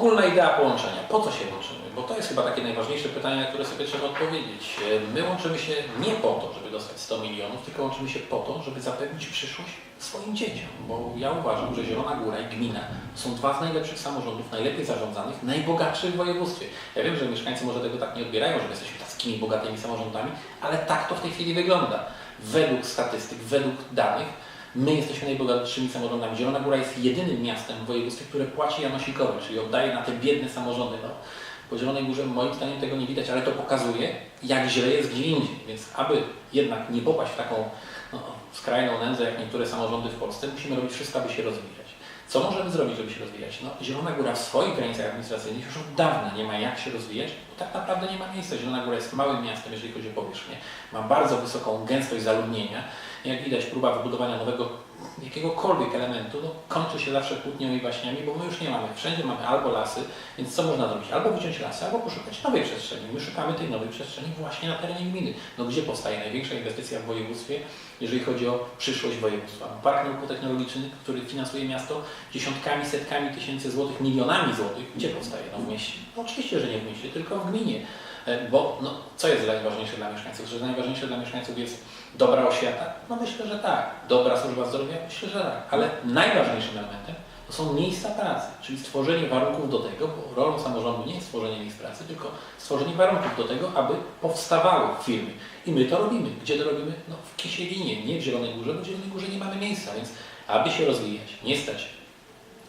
ogólna idea połączenia. Po co się łączymy? Bo to jest chyba takie najważniejsze pytanie, na które sobie trzeba odpowiedzieć. My łączymy się nie po to, żeby dostać 100 milionów, tylko łączymy się po to, żeby zapewnić przyszłość swoim dzieciom. Bo ja uważam, że Zielona Góra i gmina są dwa z najlepszych samorządów, najlepiej zarządzanych, najbogatszych w województwie. Ja wiem, że mieszkańcy może tego tak nie odbierają, że my jesteśmy takimi bogatymi samorządami, ale tak to w tej chwili wygląda. Według statystyk, według danych, My jesteśmy najbogatszymi samorządami. Zielona Góra jest jedynym miastem w województwie, które płaci Janosikowi, czyli oddaje na te biedne samorządy. No, po Zielonej Górze moim zdaniem tego nie widać, ale to pokazuje, jak źle jest gdzie indziej. Więc aby jednak nie popaść w taką no, skrajną nędzę, jak niektóre samorządy w Polsce, musimy robić wszystko, aby się rozwijać. Co możemy zrobić, żeby się rozwijać? No, Zielona Góra w swoich granicach administracyjnych już od dawna nie ma jak się rozwijać, tak naprawdę nie ma miejsca. Zielona Góra jest małym miastem, jeżeli chodzi o powierzchnię. Ma bardzo wysoką gęstość zaludnienia. Jak widać, próba wybudowania nowego jakiegokolwiek elementu no, kończy się zawsze kłótnią i waśniami, bo my już nie mamy. Wszędzie mamy albo lasy, więc co można zrobić? Albo wyciąć lasy, albo poszukać nowej przestrzeni. My szukamy tej nowej przestrzeni właśnie na terenie gminy. No gdzie powstaje największa inwestycja w województwie, jeżeli chodzi o przyszłość województwa? Park Naukowo-Technologiczny, który finansuje miasto dziesiątkami, setkami tysięcy złotych, milionami złotych. Gdzie powstaje? No w mieście. No oczywiście, że nie w mieście, tylko w gminie. E, Bo no, co jest najważniejsze dla mieszkańców? Że najważniejsze dla mieszkańców jest dobra oświata? No myślę, że tak. Dobra służba zdrowia? Myślę, że tak. Ale najważniejszym elementem to są miejsca pracy, czyli stworzenie warunków do tego, bo rolą samorządu nie jest stworzenie miejsc pracy, tylko stworzenie warunków do tego, aby powstawały firmy. I my to robimy. Gdzie to robimy? No w Kisielinie, nie w Zielonej Górze, bo w Zielonej Górze nie mamy miejsca, więc aby się rozwijać, nie stać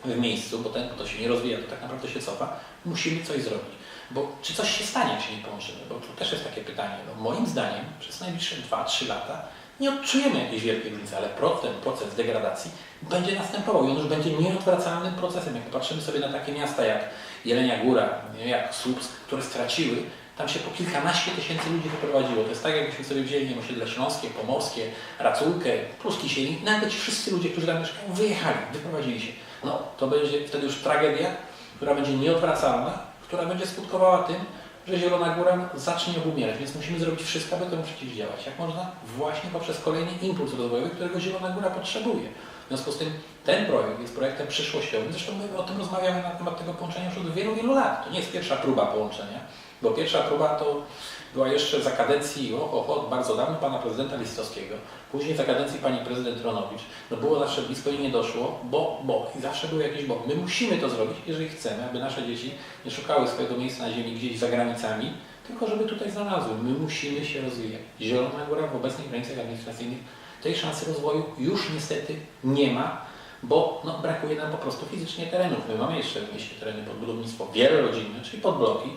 miejscu, bo ten, kto się nie rozwija, to tak naprawdę się cofa, musimy coś zrobić. Bo czy coś się stanie, jak się nie połączymy? Bo to też jest takie pytanie. No, moim zdaniem przez najbliższe 2-3 lata nie odczujemy jakiejś wielkiej różnicy, ale ten proces degradacji będzie następował i on już będzie nieodwracalnym procesem. Jak patrzymy sobie na takie miasta jak Jelenia Góra, jak Słupsk, które straciły, tam się po kilkanaście tysięcy ludzi wyprowadziło. To jest tak, jakbyśmy sobie wzięli nie osiedle śląskie, pomorskie, Raculkę, plus Kisieli, nawet ci wszyscy ludzie, którzy tam mieszkają, wyjechali, wyprowadzili się. No, to będzie wtedy już tragedia, która będzie nieodwracalna, która będzie skutkowała tym, że Zielona Góra zacznie obumierać, więc musimy zrobić wszystko, aby temu przeciwdziałać. Jak można? Właśnie poprzez kolejny impuls rozwojowy, którego Zielona Góra potrzebuje. W związku z tym ten projekt jest projektem przyszłościowym. Zresztą my o tym rozmawiamy na temat tego połączenia już od wielu, wielu lat. To nie jest pierwsza próba połączenia, bo pierwsza próba to była jeszcze za kadencji, o, o, o bardzo dawno, pana prezydenta Listowskiego. Później za kadencji pani prezydent Ronowicz. No było zawsze blisko i nie doszło, bo, bo. I zawsze były jakieś bo. My musimy to zrobić, jeżeli chcemy, aby nasze dzieci nie szukały swojego miejsca na ziemi gdzieś za granicami, tylko żeby tutaj znalazły. My musimy się rozwijać. Zielona Góra w obecnych granicach administracyjnych tej szansy rozwoju już niestety nie ma, bo no, brakuje nam po prostu fizycznie terenów. My mamy jeszcze w mieście tereny pod budownictwo wielorodzinne, czyli pod bloki,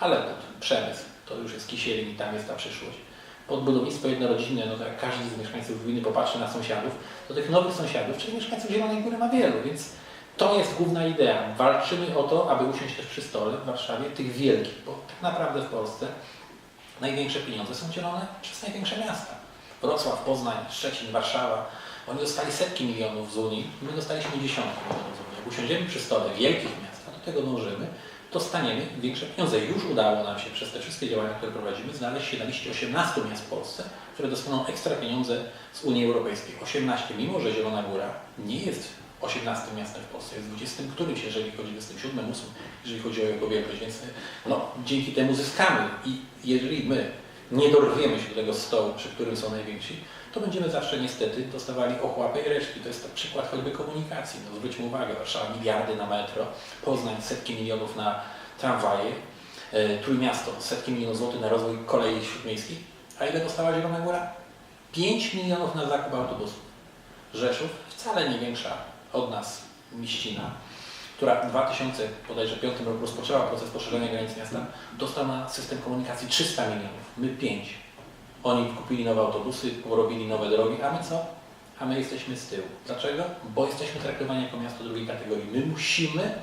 ale przemysł to już jest kisielin i tam jest ta przyszłość. Pod budownictwo jednorodzinne, no to jak każdy z mieszkańców gminy popatrzy na sąsiadów, to tych nowych sąsiadów, czyli mieszkańców Zielonej Góry ma wielu, więc to jest główna idea. Walczymy o to, aby usiąść też przy stole w Warszawie tych wielkich, bo tak naprawdę w Polsce największe pieniądze są dzielone przez największe miasta. Wrocław, Poznań, Szczecin, Warszawa. Oni dostali setki milionów z Unii, my dostaliśmy dziesiątki milionów z Unii. Jak usiądziemy przy stole wielkich miast, do tego dążymy, dostaniemy większe pieniądze. Już udało nam się przez te wszystkie działania, które prowadzimy, znaleźć się na liście 18 miast w Polsce, które dostaną ekstra pieniądze z Unii Europejskiej. 18, mimo że Zielona Góra nie jest 18 miastem w Polsce, jest 20 którymś, jeżeli chodzi 27, 8, jeżeli chodzi o jego wielkość, więc no, dzięki temu zyskamy i jeżeli my nie dorwiemy się do tego stołu, przy którym są najwięksi, to będziemy zawsze niestety dostawali ochłapy i resztki. To jest to przykład choćby komunikacji. No, zwróćmy uwagę, Warszawa miliardy na metro, Poznań setki milionów na tramwaje, e, Trójmiasto setki milionów złotych na rozwój kolei śródmiejskich. A ile dostała Zielona Góra? 5 milionów na zakup autobusów. Rzeszów, wcale nie większa od nas mieścina, która w 2005 roku rozpoczęła proces poszerzenia granic miasta, dostała na system komunikacji 300 milionów, my 5. Oni kupili nowe autobusy, porobili nowe drogi, a my co? A my jesteśmy z tyłu. Dlaczego? Bo jesteśmy traktowani jako miasto drugiej kategorii. My musimy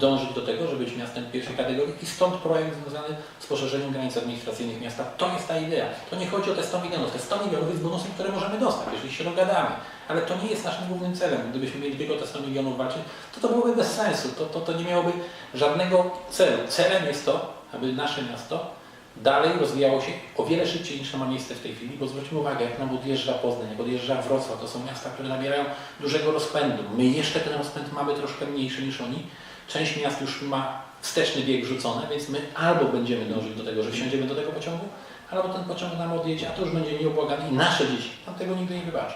dążyć do tego, żeby być miastem pierwszej kategorii i stąd projekt związany z poszerzeniem granic administracyjnych miasta. To jest ta idea. To nie chodzi o te 100 milionów. Te 100 milionów jest bonusem, które możemy dostać, jeżeli się dogadamy. Ale to nie jest naszym głównym celem. Gdybyśmy mieli tylko te 100 milionów walczyć, to to byłoby bez sensu. To, to, to nie miałoby żadnego celu. Celem jest to, aby nasze miasto dalej rozwijało się o wiele szybciej niż ma miejsce w tej chwili, bo zwróćmy uwagę, jak nam odjeżdża Poznań, jak odjeżdża Wrocław, to są miasta, które nabierają dużego rozpędu. My jeszcze ten rozpęd mamy troszkę mniejszy niż oni, Część miast już ma wsteczny bieg rzucony, więc my albo będziemy dążyć do tego, że wsiądziemy do tego pociągu, albo ten pociąg nam odjedzie, a to już będzie nieubłagane i nasze dzieci nam tego nigdy nie wybaczą.